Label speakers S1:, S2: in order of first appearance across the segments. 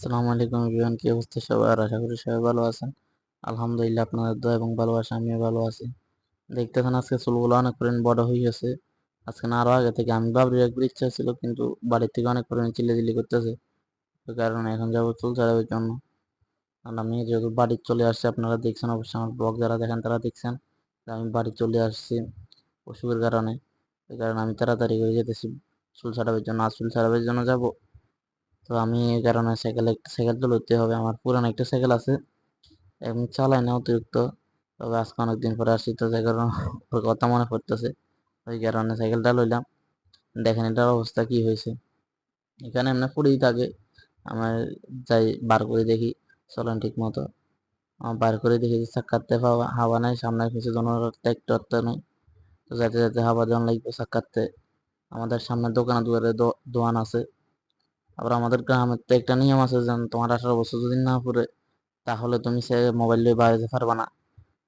S1: আসসালামু আলাইকুম এভরিওয়ান, কি অবস্থা সবার? আশা করি সবাই ভালো আছেন। আলহামদুলিল্লাহ, আপনাদের দোয়া এবং ভালোবাসা, আমিও ভালো আছি। দেখতেছেন আজকে চুলগুলো অনেক পরিমাণ বড় হয়ে গেছে। আজকে না আরও আগে থেকে আমি বাবরির একবার ইচ্ছা ছিল, কিন্তু বাড়ির থেকে অনেক পরিমাণ চিল্লাচিল্লি করতেছে। তো কারণে এখন যাব চুল ছাড়াবার জন্য। আর আমি যেহেতু বাড়ি চলে আসছি, আপনারা দেখছেন, অবশ্যই আমার ব্লগ যারা দেখেন তারা দেখছেন আমি বাড়ি চলে আসছি অসুখের কারণে। কারণে আমি তাড়াতাড়ি করে যেতেছি, চুল ছাড়াবার জন্য। আর চুল ছাড়াবার জন্য যাব তো আমি এই কারণে সাইকেল একটা সাইকেল তো লইতে হবে। আমার পুরানো একটা সাইকেল আছে এখন চালাই না অতিরিক্ত। তবে আজকে অনেকদিন পরে আসছি, তো যাই কারণে কথা মনে পড়তেছে। ওই কারণে সাইকেলটা লইলাম। দেখেন এটার অবস্থা কি হয়েছে। এখানে এমনি পড়েই থাকে আমার যাই বার করে দেখি, চলেন ঠিক মতো বার করে দেখি চাক্কাতে হাওয়া নাই, সামনে কিছু জনের ট্র্যাক্টরতে নেই। তো যাইতে যাইতে হাওয়া দেওয়ান লাগবে চাক্কাতে আমাদের সামনে দোকানে দুয়ারে দোয়ান আছে। আবার আমাদের গ্রামের তো একটা নিয়ম আছে যে তোমার আঠারো বছর যদি না পড়ে, তাহলে তুমি সে মোবাইল দিয়ে বাড়াতে পারবা না।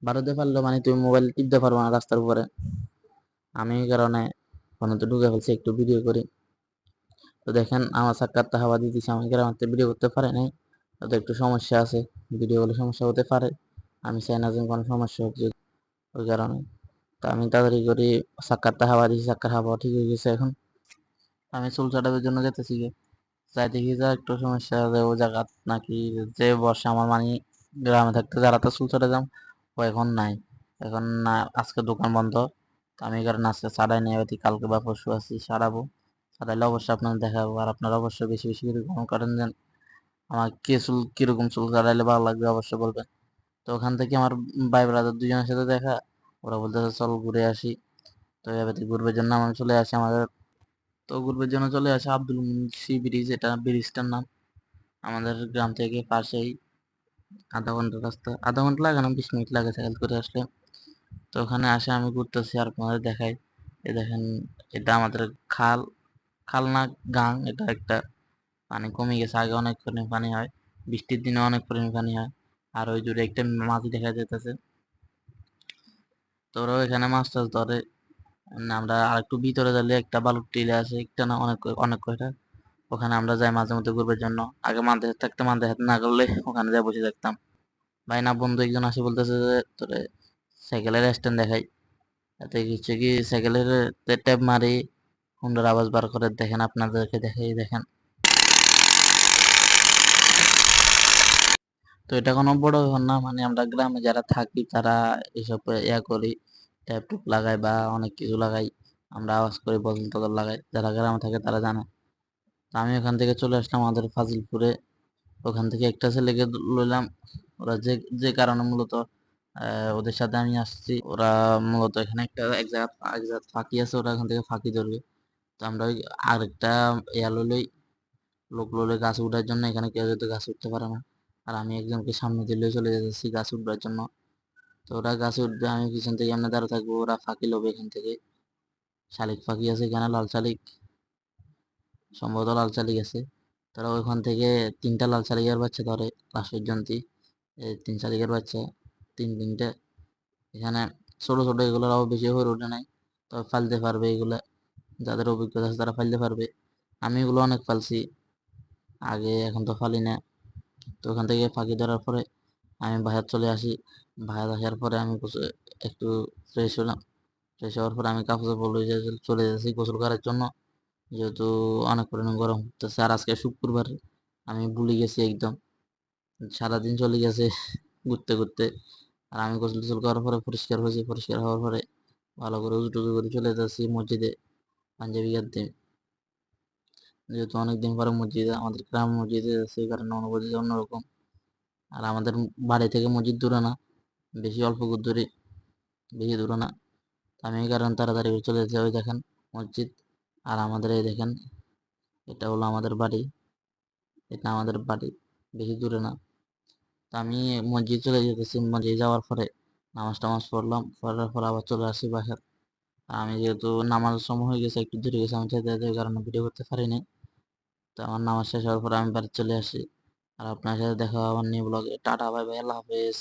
S1: বাড়াতে পারলে মানে তুমি মোবাইল টিপতে পারবা না রাস্তার উপরে। আমি কারণে ফোনে তো ঢুকে ফেলছি, একটু ভিডিও করি। তো দেখেন, আমার সাক্ষাৎ হাওয়া দিতেছি, আমি গ্রামের ভিডিও করতে পারে নাই। তো একটু সমস্যা আছে ভিডিও হলে সমস্যা হতে পারে। আমি চাই না যে কোনো সমস্যা হচ্ছে ওই কারণে। তো আমি তাড়াতাড়ি করি সাক্ষাৎটা হাওয়া দিয়েছি, সাক্ষাৎ হাওয়া ঠিক হয়ে গেছে এখন। আমি চুল চাটাবের জন্য যেতেছি যাই দেখি যা, একটু সমস্যা যে ও জায়গা নাকি যে বর্ষা আমার মানে গ্রামে থাকতে যারা তো চুল চলে যাম ও এখন নাই। এখন না, আজকে দোকান বন্ধ। আমি কারণ আজকে ছাড়াই নিয়ে হয়তো কালকে বা পরশু আসি সারাবো সারাইলে অবশ্যই আপনার দেখাবো। আর আপনারা অবশ্যই বেশি বেশি করে করেন যেন আমার কে চুল, কীরকম চুল কাটাইলে ভালো লাগবে অবশ্যই বলবেন। তো ওখান থেকে আমার ভাই ব্রাদার দুজনের সাথে দেখা। ওরা বলতেছে, চল ঘুরে আসি। তো এভাবে ঘুরবে জন্য আমি চলে আসি আমাদের তো ঘুরবার জন্য চলে আসে আব্দুল মুন্সি ব্রিজ, এটা ব্রিজটার নাম। আমাদের গ্রাম থেকে পাশেই আধা ঘণ্টার রাস্তা, আধা ঘণ্টা লাগে না বিশ মিনিট লাগে সাইকেল করে আসলে। তো ওখানে আসে, আমি ঘুরতেছি আর আপনাদের দেখাই। এ দেখেন, এটা আমাদের খাল খাল না গাং, এটা একটা পানি কমে গেছে, আগে অনেক পরিমাণ পানি হয়, বৃষ্টির দিনে অনেক পরিমাণ পানি হয়, আর ওই জুড়ে একটা মাছ দেখা যেতেছে তো ওরাও এখানে মাছ টাছ ধরে আমরা আর একটু ভিতরে গেলে একটা বালুর টিলে আছে, একটা না অনেক অনেক কয়টা। ওখানে আমরা যাই মাঝে মধ্যে ঘুরবার জন্য। আগে মাঝে থাকতে, মাঝে হাতে না করলে ওখানে যাই বসে থাকতাম। ভাই না, বন্ধু একজন আসে বলতেছে যে, তোরে সাইকেলের স্ট্যান্ড দেখাই। এতে কিছু কি, সাইকেলের ট্যাপ মারি, হুন্ডার আওয়াজ বার করে, দেখেন আপনাদেরকে দেখাই, দেখেন। তো এটা কোনো বড় ব্যাপার না মানে আমরা গ্রামে যারা থাকি, তারা এসব ইয়া করি। ট্যাপ টুপ লাগাই বা অনেক কিছু লাগাই, আমরা আওয়াজ করে, বদল টদল লাগাই, যারা গ্রামে থাকে তারা জানে। আমি ওখান থেকে চলে আসলাম আমাদের ফাজিলপুরে। ওখান থেকে একটা ছেলেকে লইলাম। ওরা যে যে কারণে মূলত ওদের সাথে আমি আসছি। ওরা মূলত এখানে একটা, এক জায়গা এক জায়গা ফাঁকি আছে, ওরা এখান থেকে ফাঁকি ধরবে। তো আমরা ওই আরেকটা ইয়া লইলই লোক লইলে গাছ উঠার জন্য এখানে কেউ যদি গাছ উঠতে পারে না, আর আমি একজনকে সামনে দিলে চলে যাচ্ছি গাছ উঠবার জন্য। তো ওরা গাছে উঠবে, আমি পিছন থেকে এমনি দাঁড়া থাকব, ওরা ফাঁকি লোবে এখান থেকে। শালিক ফাঁকি আছে এখানে, লাল শালিক। সম্ভবত লাল শালিক আছে। তারা ওইখান থেকে তিনটা লাল শালিকের বাচ্চা ধরে লাস্ট পর্যন্ত তিন শালিকের বাচ্চা, তিন তিনটে। এখানে ছোট ছোট এগুলোর আরও বেশি হয়ে ওঠে নাই। তবে ফালতে পারবে এগুলো, যাদের অভিজ্ঞতা আছে তারা ফালতে পারবে। আমি এগুলো অনেক ফালছি, আগে এখন তো ফালি না। তো ওখান থেকে ফাঁকি ধরার পরে আমি বাইরে চলে আসি। বাইরে আসার পরে আমি একটু ফ্রেশ হলাম। ফ্রেশ হওয়ার পরে আমি কাপড় চাপড় চলে যাচ্ছি গোসল করার জন্য। যেহেতু অনেক পরিমাণ গরম হতেছে আর আজকে শুক্রবার, আমি ভুলে গেছি একদম। সারাদিন চলে গেছে ঘুরতে ঘুরতে। আর আমি গোসল টোসল করার পরে পরিষ্কার হয়েছি। পরিষ্কার হওয়ার পরে ভালো করে উজু টুজু করে চলে যাচ্ছি মসজিদে পাঞ্জাবি গাতে যেহেতু অনেকদিন পরে মসজিদে, আমাদের গ্রাম মসজিদে এই কারণে অনুভূতি অন্যরকম। আর আমাদের বাড়ি থেকে মসজিদ দূরে না, বেশি অল্প দূরে, বেশি দূরে না। আমি এই কারণে তাড়াতাড়ি চলে যেতে ওই দেখেন মসজিদ আর আমাদের এই দেখেন, এটা হলো আমাদের বাড়ি। এটা আমাদের বাড়ি, বেশি দূরে না। তা আমি মসজিদ চলে যেতেছি। মসজিদ যাওয়ার পরে নামাজ টামাজ পড়লাম। পড়ার পর আবার চলে আসি বাসার। আর আমি যেহেতু নামাজ সময় হয়ে গেছে, একটু দূরে গেছে আমি চাইতে কারণে ভিডিও করতে পারিনি। তো আমার নামাজ শেষ হওয়ার পরে আমি বাড়ি চলে আসি আর আপনার সাথে দেখা হবে নিউ ব্লগে টাটা বাই বাই আল্লাহ হাফেজ।